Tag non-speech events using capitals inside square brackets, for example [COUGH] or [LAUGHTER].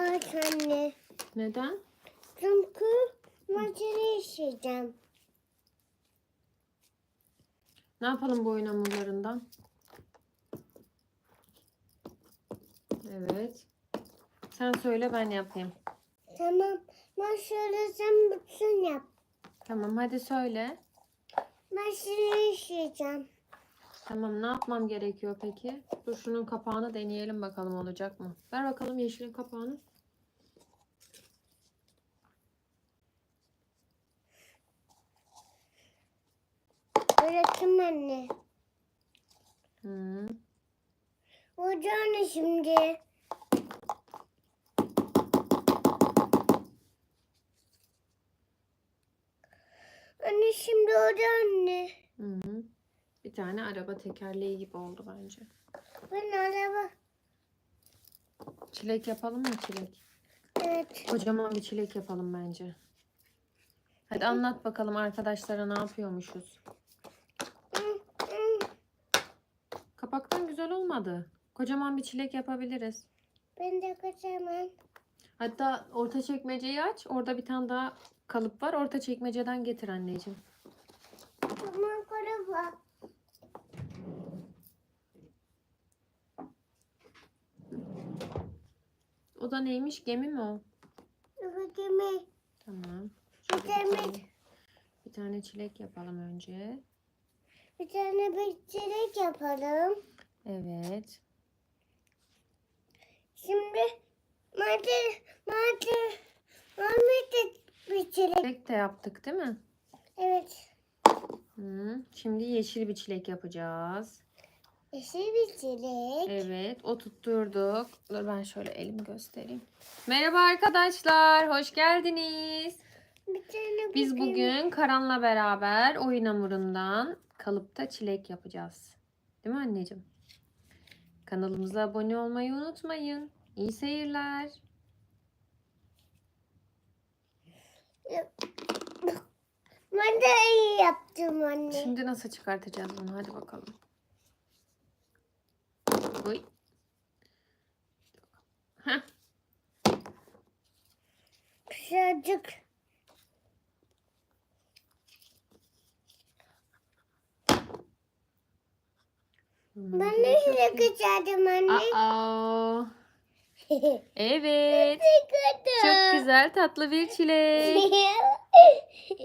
Evet anne. Neden? Çünkü maçını işleyeceğim. Ne yapalım bu oyun hamurlarından? Evet. Sen söyle ben yapayım. Tamam. Ben söylesem bütün yap. Tamam hadi söyle. Maçını işleyeceğim. Tamam ne yapmam gerekiyor peki? Dur şunun kapağını deneyelim bakalım olacak mı? Ver bakalım yeşilin kapağını. Bırakın anne. Hı. Ocağını şimdi. Anne şimdi ocağı anne. Hı hı. Bir tane araba tekerleği gibi oldu bence. Ben araba. Çilek yapalım mı çilek? Evet. Kocaman bir çilek yapalım bence. Hadi anlat bakalım arkadaşlara ne yapıyormuşuz. Hı, hı. Kapaktan güzel olmadı. Kocaman bir çilek yapabiliriz. Ben de kaçamam. Hatta orta çekmeceyi aç. Orada bir tane daha kalıp var. Orta çekmeceden getir anneciğim. Tamam araba. O da neymiş? Gemi mi o? Evet gemi. Tamam. Tane, bir tane çilek yapalım önce. Bir tane bekçilik yapalım. Evet. Şimdi madde madde madde bekçilik. Çilek de yaptık değil mi? Evet. Hı. Şimdi yeşil bir çilek yapacağız. Yeşil bekçilik. Evet, o tutturduk. Dur ben şöyle elimi göstereyim. Merhaba arkadaşlar, hoş geldiniz. Biz bugün Karan'la beraber oyun hamurundan kalıpta çilek yapacağız. Değil mi anneciğim? Kanalımıza abone olmayı unutmayın. İyi seyirler. Ben de iyi yaptım anne. Şimdi nasıl çıkartacağız bunu? Hadi bakalım. Uy. Heh. Ben de kıçardım anne. Aa, [LAUGHS] evet. Çok güzel tatlı bir çilek. [LAUGHS]